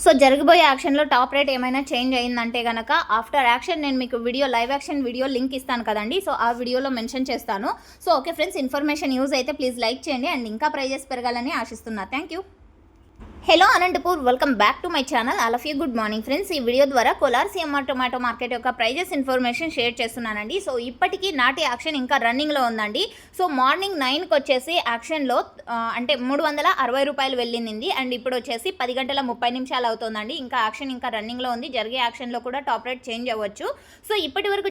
So జరగబోయే యాక్షన్లో top rate ఏమైనా చేంజ్ అయిందంటే కనుక ఆఫ్టర్ యాక్షన్ నేను మీకు video live auction video link ఇస్తాను కదండి. సో ఆ వీడియోలో మెన్షన్ చేస్తాను. So okay friends information use అయితే ప్లీజ్ లైక్ చేయండి అండ్ ఇంకా ప్రైజెస్ పెరగాలని ఆశిస్తున్నా. Thank you. Hello Anantapur welcome back to my channel. All of you good morning friends. ఈ వీడియో ద్వారా కొలార్ సిఎంఆర్ టొమాటో మార్కెట్ యొక్క ప్రైజెస్ ఇన్ఫర్మేషన్ షేర్ చేస్తున్నానండి. So ఇప్పటికీ నాటి యాక్షన్ ఇంకా రన్నింగ్లో ఉందండి. సో మార్నింగ్ నైన్కి వచ్చేసి యాక్షన్లో అంటే మూడు వందల అరవై రూపాయలు వెళ్ళింది అండ్ ఇప్పుడు వచ్చేసి పది గంటల ముప్పై నిమిషాలు అవుతుందండి. ఇంకా యాక్షన్ ఇంకా రన్నింగ్లో ఉంది. జరిగే యాక్షన్లో కూడా టాప్ రేట్ చేంజ్ అవ్వచ్చు. సో ఇప్పటి వరకు